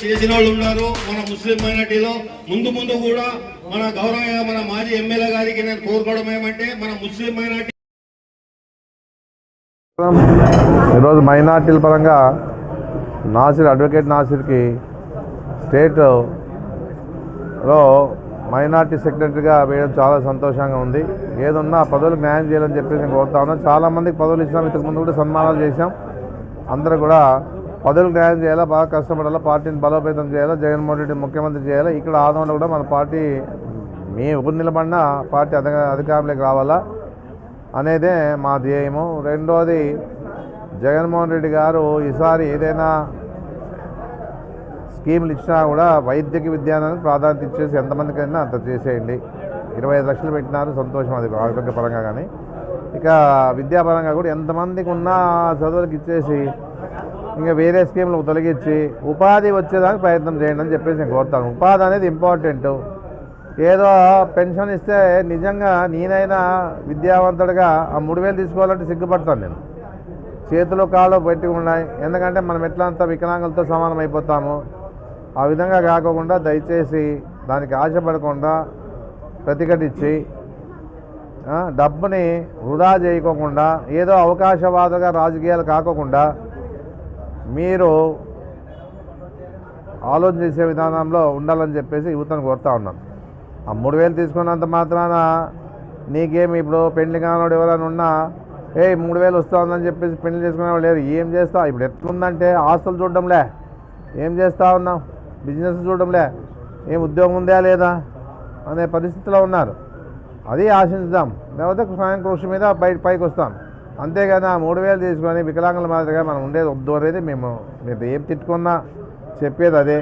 చేసిన వాళ్ళు ఉన్నారు మన ముస్లిం మైనార్టీలో ముందు ముందు కూడా మన గౌరవ మన మాజీ ఎమ్మెల్యే గారికి నేను కోరుకోవడం ఏమంటే మన ముస్లిం మైనార్టీ ఈరోజు మైనార్టీల పరంగా నాసిర్ అడ్వకేట్ నాసిర్కి స్టేట్లో మైనార్టీ సెక్రటరీగా వేయడం చాలా సంతోషంగా ఉంది. ఏదున్నా పదవులకు న్యాయం చేయాలని చెప్పేసి నేను కోరుతా ఉన్నాను చాలామందికి పదవులు ఇచ్చినాం ఇంతకుముందు కూడా సన్మానాలు చేశాం. అందరూ కూడా పదవులు న్యాయం చేయాలా బాగా కష్టపడాలా పార్టీని బలోపేతం చేయాలా జగన్మోహన్ రెడ్డి ముఖ్యమంత్రి చేయాలా ఇక్కడ ఆదంలో కూడా మన పార్టీ మీ ఉపరి నిలబడిన పార్టీ అధిక అధికారంలోకి రావాలా అనేదే మా ధ్యేయము. రెండోది జగన్మోహన్ రెడ్డి గారు ఈసారి ఏదైనా స్కీములు ఇచ్చినా కూడా వైద్యకి విద్యానికి ప్రాధాన్యత ఇచ్చేసి ఎంతమందికైనా అంత చేసేయండి. ఇరవై ఐదు లక్షలు పెట్టినారు సంతోషం అది ఆరోగ్యపరంగా కానీ. ఇక విద్యాపరంగా కూడా ఎంతమందికి ఉన్నా చదువులకు ఇచ్చేసి ఇంకా వేరే స్కీమ్లు తొలగించి ఉపాధి వచ్చేదానికి ప్రయత్నం చేయండి అని చెప్పేసి నేను కోరుతాను. ఉపాధి అనేది ఇంపార్టెంట్ ఏదో పెన్షన్ ఇస్తే నిజంగా నేనైనా విద్యావంతుడిగా ఆ మూడు వేలు తీసుకోవాలంటే సిగ్గుపడతాను నేను. చేతిలో కాళ్ళు పెట్టి ఉన్నాయి. ఎందుకంటే మనం ఎట్లా అంతా వికలాంగులతో సమానం అయిపోతాము ఆ విధంగా కాకుండా దయచేసి దానికి ఆశపడకుండా ప్రతిఘటించి డబ్బుని వృధా చేయకోకుండా ఏదో అవకాశవాదగా రాజకీయాలు కాకోకుండా మీరు ఆలోచన చేసే విధానంలో ఉండాలని చెప్పేసి యువతను కోరుతా ఉన్నాను. ఆ మూడు వేలు తీసుకున్నంత మాత్రాన నీకేమి ఇప్పుడు పెళ్ళి కానివాడు ఎవరైనా ఉన్నా ఏ మూడు వేలు వస్తా ఉందని చెప్పేసి పెళ్ళి చేసుకునే వాళ్ళు లేరు. ఏం చేస్తావు ఇప్పుడు ఎట్లుందంటే ఆస్తులు చూడడంలే. ఏం చేస్తా ఉన్నావు? బిజినెస్ చూడడంలే. ఏం ఉద్యోగం ఉందా లేదా? అనే పరిస్థితిలో ఉన్నారు. అది ఆశించుదాం. లేకపోతే స్వయం కృషి మీద బయట పైకి వస్తాం. అంతేగాని ఆ మూడు వేలు తీసుకొని వికలాంగుల మాదిరిగా మనం ఉండేది వద్దు అనేది మేము మీరు ఏం తిట్టుకున్నా చెప్పేది అదే.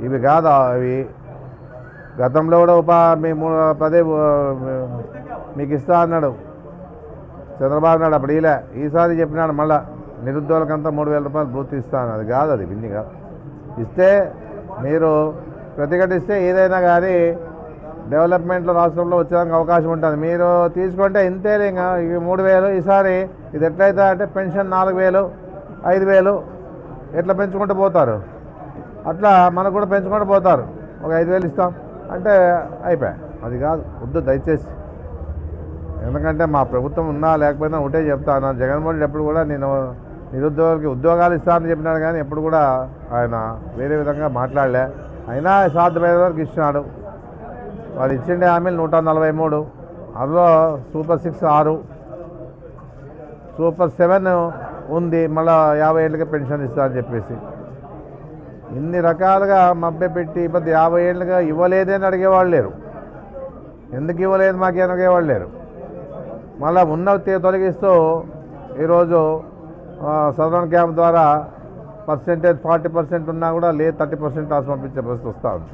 ఇవి కాదు అవి? గతంలో కూడా ఉపా మీ మూ- పదే మీకు ఇస్తా అన్నాడు. చంద్రబాబు నాయుడు అప్పుడు ఇలా ఈసారి చెప్పినాడు మళ్ళా నిరుద్యోగులకంతా మూడు వేల రూపాయలు పూర్తి ఇస్తాను అది కాదు అది విన్ని ఇస్తే మీరు ప్రతిఘటిస్తే ఏదైనా కానీ డెవలప్మెంట్లో రాష్ట్రంలో వచ్చేదానికి అవకాశం ఉంటుంది. మీరు తీసుకుంటే ఇంతే ఇంకా మూడు వేలు ఈసారి ఇది ఎట్లయితే అంటే పెన్షన్ నాలుగు వేలు ఐదు వేలు ఎట్లా పెంచుకుంటూ పోతారు? అట్లా మనకు కూడా పెంచుకుంటూ పోతారు. ఒక ఐదు వేలు ఇస్తాం. అంటే అయిపోయా. అది కాదు. వద్దు దయచేసి. ఎందుకంటే మా ప్రభుత్వం ఉన్నా లేకపోయినా ఒకటే చెప్తాను. జగన్మోహన్ రెడ్డి ఎప్పుడు కూడా నేను నిరుద్యోగులకి ఉద్యోగాలు ఇస్తానని చెప్పినాడు కానీ ఎప్పుడు కూడా ఆయన వేరే విధంగా మాట్లాడలే. అయినా సాధ్యమైన వరకు ఇచ్చినాడు వాళ్ళు ఇచ్చిండే హామీలు నూట నలభై మూడు. అందులో సూపర్ సిక్స్ ఆరు. సూపర్ సెవెన్ ఉంది మళ్ళీ యాభై ఏళ్ళకి పెన్షన్ ఇస్తా అని చెప్పేసి. ఇన్ని రకాలుగా మభ్య పెట్టి ఇబ్బంది యాభై ఏళ్ళుగా ఇవ్వలేదని అడిగేవాళ్ళు లేరు. ఎందుకు ఇవ్వలేదు మాకు అడిగేవాళ్ళు లేరు. మళ్ళీ ఉన్న తొలగిస్తూ ఈరోజు సదరన్ క్యాంప్ ద్వారా పర్సెంటేజ్ ఫార్టీ పర్సెంట్ ఉన్నా కూడా లేదు థర్టీ పర్సెంట్ రాసి పంపించే పరిస్థితి వస్తూ ఉంది.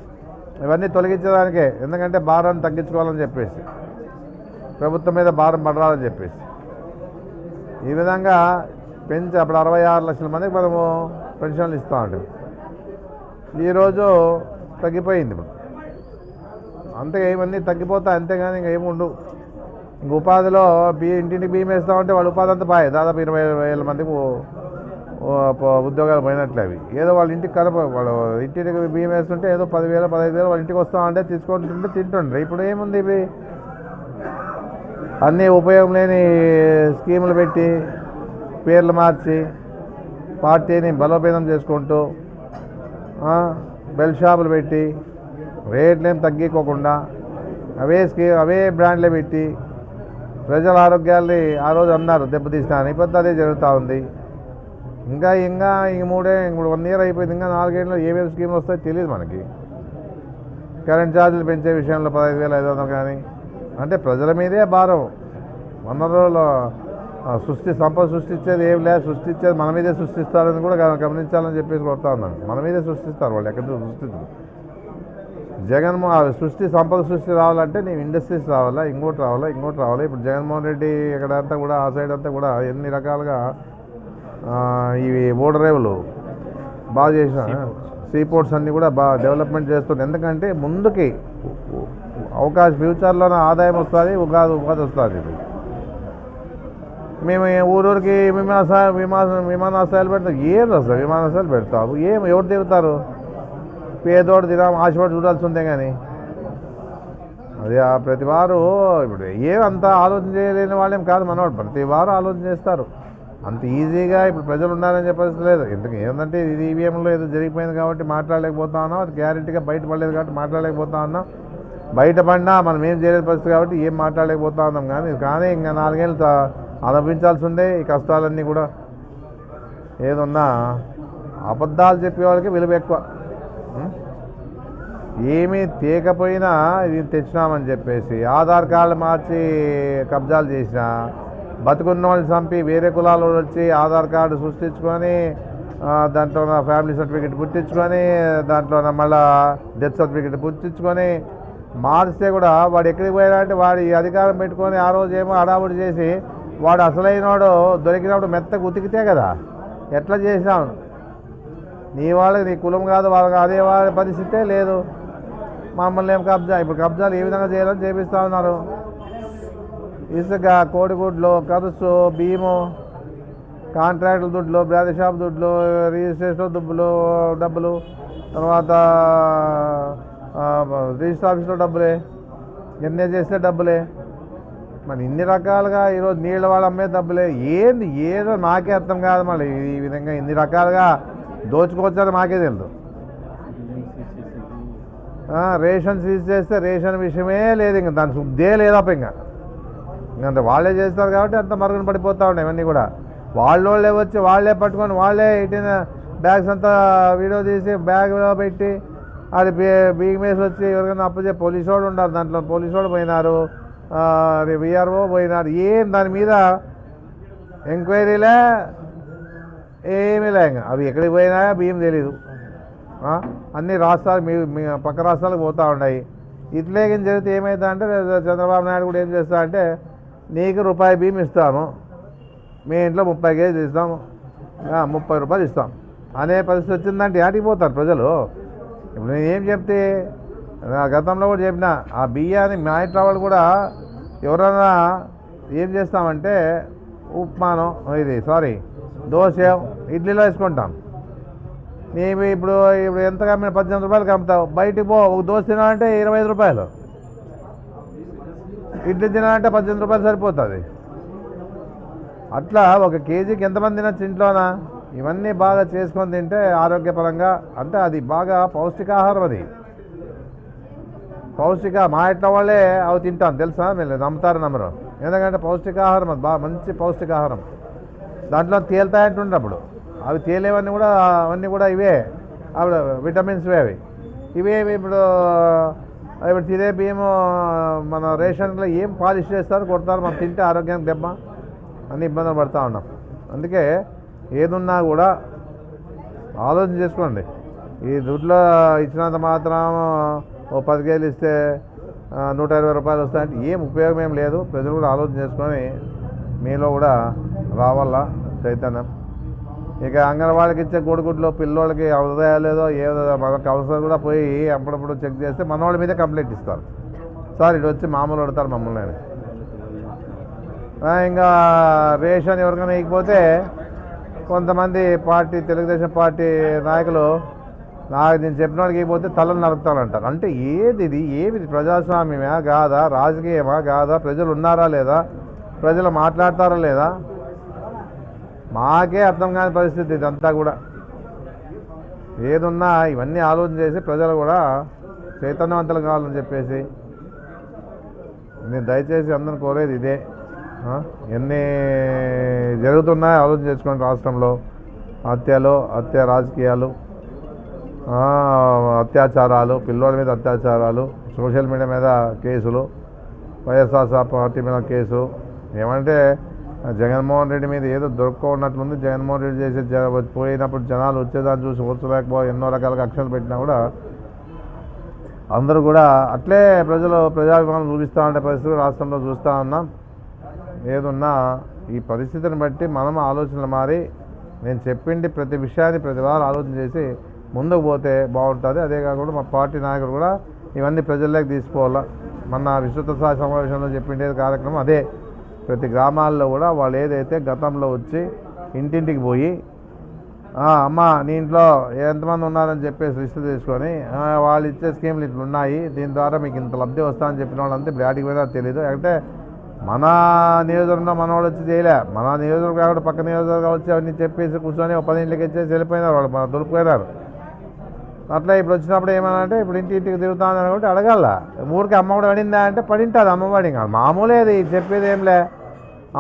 ఇవన్నీ తొలగించడానికే ఎందుకంటే భారాన్ని తగ్గించుకోవాలని చెప్పేసి ప్రభుత్వం మీద భారం పడాలని చెప్పేసి. ఈ విధంగా పెంచి అప్పుడు అరవై ఆరు లక్షల మందికి మనము పెన్షన్లు ఇస్తూ ఉంటాం ఈరోజు తగ్గిపోయింది ఇప్పుడు. అంతే ఇవన్నీ తగ్గిపోతాయి అంతేగాని ఇంకా ఏమి ఉండవు. ఇంక ఉపాధిలో బీ ఇంటింటికి బియ్యం వేస్తామంటే వాళ్ళు ఉపాధి అంతా బాయ్ దాదాపు ఇరవై వేల మందికి ఉద్యోగాలు పోయినట్లు అవి. ఏదో వాళ్ళ ఇంటికి కలప వాళ్ళు ఇంటికి బియ్యం వేస్తుంటే ఏదో పదివేలు పదహైదు వేలు వాళ్ళ ఇంటికి వస్తామంటే తీసుకుంటుంటే తింటుండ్రు. ఇప్పుడు ఏముంది ఇవి? అన్నీ ఉపయోగం లేని స్కీములు పెట్టి పేర్లు మార్చి పార్టీని బలోపేతం చేసుకుంటూ బెల్ షాపులు పెట్టి రేట్లు తగ్గిపోకుండా అవే స్కీ అవే బ్రాండ్లే పెట్టి ప్రజల ఆరోగ్యాల్ని ఆ రోజు అన్నారు దెబ్బతీసినాను ఇప్పుడు అదే జరుగుతూ ఉంది. ఇంకా ఇంకా ఇంక మూడే ఇప్పుడు వన్ ఇయర్ అయిపోయింది ఇంకా నాలుగేళ్ళు ఏమేమి స్కీమ్లు వస్తాయో తెలియదు మనకి. కరెంట్ ఛార్జీలు పెంచే విషయంలో పదహైదు వేల ఐదు వందలు కానీ. అంటే ప్రజల మీదే భారం. వనరులు ఆ, సృష్టి సంపద సృష్టించేది ఏం లేదు సృష్టించేది మన మీదే సృష్టిస్తారని కూడా గమనించాలని చెప్పేసి కొడతా ఉన్నాను. మన మీదే సృష్టిస్తారు వాళ్ళు ఎక్కడ సృష్టించరు జగన్మోహన్ సృష్టి సంపద సృష్టి రావాలంటే నీవు ఇండస్ట్రీస్ రావాలా ఇంకోటి రావాలా ఇంకోటి రావాలా? ఇప్పుడు జగన్మోహన్ రెడ్డి ఇక్కడ అంతా కూడా ఆ సైడ్ అంతా కూడా ఎన్ని రకాలుగా ఇవి ఓడరేవులు బాగా చేసిన సీ పోర్ట్స్ అన్నీ కూడా బాగా డెవలప్మెంట్ చేస్తుంది ఎందుకంటే ముందుకి అవకాశం ఫ్యూచర్లోనే ఆదాయం వస్తుంది ఉగాది ఉపాధి వస్తుంది మేము ఊరూరికి విమానాశ్రయ విమాన విమానాశ్రయాలు పెడతాం. ఏం వస్తుంది విమానాశ్రయాలు పెడతావు? ఏం ఎవరు తిరుగుతారు? పేదోడు తినాం ఆశపడి చూడాల్సి ఉందే కానీ అది ప్రతి వారు ఇప్పుడు ఏమంత ఆలోచన చేయలేని వాళ్ళేం కాదు మనవాడు ప్రతి వారు ఆలోచన చేస్తారు. అంత ఈజీగా ఇప్పుడు ప్రజలు ఉండాలని చెప్పేసి లేదు. ఎందుకు ఏంటంటే ఇది ఈవీఎంలో ఏదో జరిగిపోయింది కాబట్టి మాట్లాడలేకపోతా ఉన్నాం అది గ్యారెంటీగా బయటపడలేదు కాబట్టి మాట్లాడలేకపోతా ఉన్నాం బయటపడినా మనం ఏం చేయలేని పరిస్థితి కాబట్టి ఏం మాట్లాడలేకపోతా ఉన్నాం కానీ కానీ ఇంకా నాలుగేళ్ళు అనుభవించాల్సి ఉండే ఈ కష్టాలన్నీ కూడా. ఏదున్నా అబద్ధాలు చెప్పేవాళ్ళకి విలువ ఎక్కువ. ఏమీ తేకపోయినా ఇది తెచ్చినామని చెప్పేసి ఆధార్ కార్డు మార్చి కబ్జాలు చేసినా బతుకున్న వాళ్ళు చంపి వేరే కులాల వచ్చి ఆధార్ కార్డు సృష్టించుకొని దాంట్లో నా ఫ్యామిలీ సర్టిఫికేట్ పుట్టించుకొని దాంట్లో నా మళ్ళా డెత్ సర్టిఫికేట్ పుట్టించుకొని మారిస్తే కూడా వాడు ఎక్కడికి పోయినా అంటే వాడి అధికారం పెట్టుకొని ఆ రోజు ఏమో హడావుడి చేసి వాడు అసలైనవాడు దొరికినప్పుడు మెత్తగా ఉతికితే కదా. ఎట్లా చేసినావు? నీ వాళ్ళకి నీ కులం కాదు వాళ్ళకి అదే వాళ్ళ పరిస్థితే లేదు. మమ్మల్ని ఏం కబ్జా? ఇప్పుడు కబ్జాలు ఏ విధంగా చేయాలని చేపిస్తూ ఉన్నారు? ఇసుక కోడిగుడ్లు కరుసు బియ్యము కాంట్రాక్టుల దుడ్లు బ్రాదర్ షాప్ దుడ్లు రిజిస్ట్రేషన్ దుబ్బులు డబ్బులు తర్వాత రిజిస్టర్ ఆఫీస్లో డబ్బులే ఎన్ఏ చేస్తే డబ్బులే. మరి ఇన్ని రకాలుగా ఈరోజు నీళ్ళ వాళ్ళు అమ్మే డబ్బులే. ఏంది? ఏదో నాకే అర్థం కాదు మళ్ళీ. ఈ విధంగా ఇన్ని రకాలుగా దోచుకోవచ్చని మాకే తెలుసు రేషన్ సీజ్ చేస్తే రేషన్ విషయమే లేదు ఇంకా. దాని శుద్ధే లేదప్ప ఇంకా. అంత వాళ్ళే చేస్తారు కాబట్టి అంత మరుగున పడిపోతూ ఉన్నాయి ఇవన్నీ కూడా. వాళ్ళోళ్ళే వచ్చి వాళ్ళే పట్టుకొని వాళ్ళే ఇట్టిన బ్యాగ్స్ అంతా వీడియో తీసి బ్యాగ్లో పెట్టి అది బిగ్ మేస్ వచ్చి ఎవరికైనా అప్పచే పోలీసు వాళ్ళు ఉన్నారు దాంట్లో. పోలీసు వాళ్ళు పోయినారు విఆర్ఓ పోయినారు. ఏం దాని మీద ఎంక్వైరీలే ఏమీ లే అవి ఎక్కడికి పోయినాయా బియ్యం తెలీదు. అన్ని రాష్ట్రాలు మీ మీ పక్క రాష్ట్రాలకు పోతూ ఉన్నాయి. ఇట్లే జరిగితే ఏమవుతా అంటే చంద్రబాబు నాయుడు కూడా ఏం చేస్తా అంటే నీకు రూపాయి బియ్యం ఇస్తాము. మీ ఇంట్లో ముప్పై కేజీలు ఇస్తాము ముప్పై రూపాయలు ఇస్తాం. అనే పరిస్థితి వచ్చిందంటే ఆటికి పోతారు ప్రజలు? ఇప్పుడు నేను ఏం చెప్తే గతంలో కూడా చెప్పిన ఆ బియ్యాన్ని మా ఇంట్లో వాళ్ళు కూడా ఎవరైనా ఏం చేస్తామంటే ఉప్మాను ఇది సారీ దోశ ఇడ్లీలో వేసుకుంటాం. మేము ఇప్పుడు ఇప్పుడు ఎంత కమ్మిన పద్దెనిమిది రూపాయలకి అమ్ముతావు? బయటికి పో ఒక దోశ తినాలంటే ఇరవై ఐదు రూపాయలు. ఇడ్లీ తినాలంటే పద్దెనిమిది రూపాయలు సరిపోతుంది. అట్లా ఒక కేజీకి ఎంతమంది తినచ్చు ఇంట్లోనా? ఇవన్నీ బాగా చేసుకొని తింటే ఆరోగ్యపరంగా అంటే అది బాగా పౌష్టికాహారం అది. పౌష్టిక మా ఇంట్లో వాళ్ళే అవి తింటాం తెలుసా? మీరు నమ్ముతారు నమ్మరు. ఎందుకంటే పౌష్టికాహారం అది బాగా మంచి పౌష్టికాహారం. దాంట్లో తేలుతాయంటుండే అప్పుడు. అవి తేలేవన్నీ కూడా అవన్నీ కూడా ఇవే. అప్పుడు విటమిన్స్ అవి. ఇవే ఇప్పుడు ఇప్పుడు తినే బియ్యము మన రేషన్లో ఏం పాలిష్ చేస్తారు కొడతారు మనం తింటే ఆరోగ్యానికి దెబ్బ అన్ని ఇబ్బందులు పడుతూ ఉన్నాం. అందుకే ఏదున్నా కూడా ఆలోచన చేసుకోండి. ఈ దుడ్లో ఇచ్చినంత మాత్రం ఓ పది కేజీలు ఇస్తే నూట ఇరవై రూపాయలు వస్తాయంటే ఏం ఉపయోగం ఏం లేదు. ప్రజలు కూడా ఆలోచన చేసుకొని మీలో కూడా రావాలా చైతన్యం? ఇక అంగన్వాడికి ఇచ్చే గొడుగుడ్లు పిల్లోళ్ళకి అవుతాయో లేదో ఏదో మనకు అవసరం కూడా పోయి అప్పుడప్పుడు చెక్ చేస్తే మన వాళ్ళ మీద కంప్లైంట్ ఇస్తారు. సార్ ఇటు వచ్చి మామూలు పడతారు మమ్మల్ని ఇంకా రేషన్ ఎవరికైనా ఇకపోతే కొంతమంది పార్టీ తెలుగుదేశం పార్టీ నాయకులు నాకు నేను చెప్పిన వాళ్ళకి ఇకపోతే తలను నరుకుతానంటారు అంటే ఏది ఇది? ఏది ప్రజాస్వామ్యమా కాదా? రాజకీయమా కాదా? ప్రజలు ఉన్నారా లేదా? ప్రజలు మాట్లాడతారా లేదా? మాకే అర్థం కాని పరిస్థితి ఇదంతా కూడా. ఏదున్నా ఇవన్నీ ఆలోచన చేసి ప్రజలు కూడా చైతన్యవంతులు కావాలని చెప్పేసి నేను దయచేసి అందరిని కోరేది ఇదే. ఎన్ని జరుగుతున్నాయో ఆలోచన చేసుకోండి రాష్ట్రంలో. హత్యలు హత్య రాజకీయాలు అత్యాచారాలు పిల్లోడి మీద అత్యాచారాలు సోషల్ మీడియా మీద కేసులు వైఎస్ఆర్ పార్టీ మీద కేసు ఏమంటే జగన్మోహన్ రెడ్డి మీద ఏదో దొరుకున్నట్లుంది జగన్మోహన్ రెడ్డి చేసే జ పోయినప్పుడు జనాలు వచ్చేదాన్ని చూసి ఓర్చలేకపో ఎన్నో రకాల కక్షలు పెట్టినా కూడా అందరూ కూడా అట్లే ప్రజలు ప్రజాభిమానం చూపిస్తూ ఉండే పరిస్థితులు రాష్ట్రంలో చూస్తూ ఉన్నాం. ఏదున్నా ఈ పరిస్థితిని బట్టి మనం ఆలోచనలు మారి నేను చెప్పింది ప్రతి విషయాన్ని ప్రతి వారు ఆలోచన చేసి ముందుకు పోతే బాగుంటుంది. అదే కాకుండా మా పార్టీ నాయకులు కూడా ఇవన్నీ ప్రజల్లోకి తీసుకోవాలా. మన విస్తృత స్థాయి సమావేశంలో చెప్పిండే కార్యక్రమం అదే. ప్రతి గ్రామాల్లో కూడా వాళ్ళు ఏదైతే గతంలో వచ్చి ఇంటింటికి పోయి అమ్మ అమ్మా నీ ఇంట్లో ఎంతమంది ఉన్నారని చెప్పేసి లిస్టు తీసుకొని వాళ్ళు ఇచ్చే స్కీమ్లు ఇట్లా ఉన్నాయి దీని ద్వారా మీకు ఇంత లబ్ధి వస్తాయని చెప్పిన వాళ్ళంతా ఇప్పుడు యాడికి పోయినా తెలియదు అంటే మన నియోజకవర్గంలో మనవాడు వచ్చి చేయలే. మన నియోజకవర్గం కాకుండా పక్క నియోజకవర్గం వచ్చి అవన్నీ చెప్పేసి కూర్చొని ఒక పది ఇంటికి ఇచ్చేసి వెళ్ళిపోయినారు వాళ్ళు మన దొరికిపోయినారు అట్లా ఇప్పుడు వచ్చినప్పుడు ఏమన్నా అంటే ఇప్పుడు ఇంటి ఇంటికి తిరుగుతాను అనుకుంటే అడగల. ఊరికి అమ్మఒడి పడిందా అంటే పడింటుంది అమ్మవాడి ఇంకా. మామూలే అది చెప్పేది ఏంలే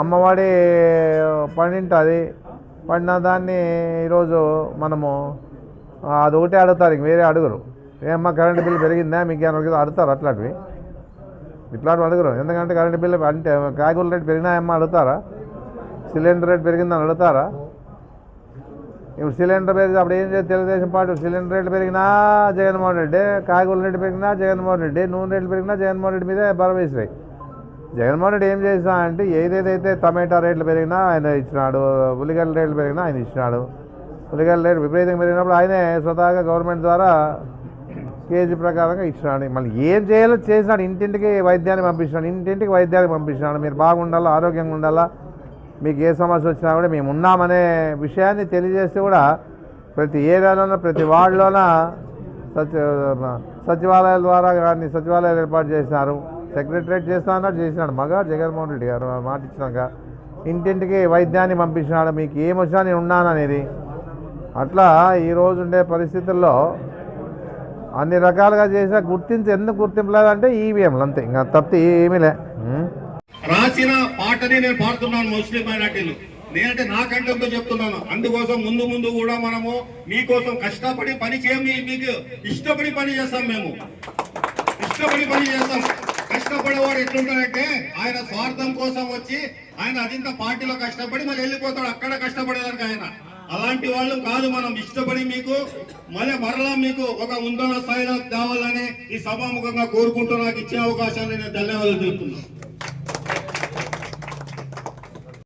అమ్మవాడి పడింటుంది. పడిన దాన్ని ఈరోజు మనము అది ఒకటే అడుగుతారు ఇంక వేరే అడుగురు. ఏమ్మ కరెంటు బిల్లు పెరిగిందా? మీకు ఏమన్నా అడుగుతారు? అట్లాంటివి. ఇట్లాంటివి అడుగురు. ఎందుకంటే కరెంటు బిల్లు అంటే కాయగూరల రేటు పెరిగినాయమ్మా అడుగుతారా? సిలిండర్ రేట్ పెరిగిందని అడుగుతారా? ఇప్పుడు సిలిండర్ పెరిగి అప్పుడు ఏం చేసి తెలుగుదేశం పార్టీ సిలిండర్ రేట్లు పెరిగినా జగన్మోహన్ రెడ్డి కాయగూరల రేట్లు పెరిగినా జగన్మోహన్ రెడ్డి నూనె రేట్లు పెరిగినా జగన్మోహన్ రెడ్డి మీదే బరవేసినాయి జగన్మోహన్ రెడ్డి ఏం చేసినా అంటే ఏదేదైతే టమాటా రేట్లు పెరిగినా ఆయన ఇచ్చినాడు ఉల్లిగడ్డ రేట్లు పెరిగినా ఆయన ఇచ్చినాడు. ఉల్లిగడ్డ రేటు విపరీతంగా పెరిగినప్పుడు ఆయనే స్వతహాగా గవర్నమెంట్ ద్వారా కేజీ ప్రకారంగా ఇచ్చినాడు. మళ్ళీ ఏం చేయాలో చేసినాడు. ఇంటింటికి వైద్యాన్ని పంపించినాడు ఇంటింటికి వైద్యాన్ని పంపించినాడు. మీరు బాగుండాలా ఆరోగ్యంగా ఉండాలా మీకు ఏ సమస్య వచ్చినా కూడా మేము ఉన్నామనే విషయాన్ని తెలియజేస్తే కూడా ప్రతి ఏరియాలోన ప్రతి వార్డులోన సచి సచివాలయాల ద్వారా కానీ సచివాలయాలు ఏర్పాటు చేసినారు. సెక్రటరేట్ చేస్తా అన్నాడు చేసినాడు. మగ జగన్మోహన్ రెడ్డి గారు మాట ఇచ్చినాక ఇంటింటికి వైద్యాన్ని పంపించినాడు. మీకు ఏమొచ్చినా నేను ఉన్నాననేది అట్లా ఈరోజు ఉండే పరిస్థితుల్లో అన్ని రకాలుగా చేసినా గుర్తించి ఎందుకు గుర్తింపు లేదంటే ఈవీఎంలు అంతే. ఇంకా తప్పితే ఏమీ లే. రాసిన పాటని నేను పాడుతున్నాను ముస్లిం మైనార్టీలు నేనంటే నాకంటే చెప్తున్నాను. అందుకోసం ముందు ముందు కూడా మనము మీకోసం కష్టపడి పని చేయమి మీకు ఇష్టపడి పని చేస్తాం మేము. ఇష్టపడి పని చేస్తాం. కష్టపడేవాడు ఎట్లుంటాడంటే ఆయన స్వార్థం కోసం వచ్చి ఆయన అదింత పార్టీలో కష్టపడి మళ్ళీ వెళ్ళిపోతాడు. అక్కడ కష్టపడేదానికి ఆయన. అలాంటి వాళ్ళు కాదు మనం. ఇష్టపడి మీకు మళ్ళీ మరలా మీకు ఒక ఉన్నత స్థాయిలో తేవాలని ఈ సభాముఖంగా కోరుకుంటూ నాకు ఇచ్చే అవకాశాన్ని నేను ధన్యవాదాలు తెలుపుతున్నాను.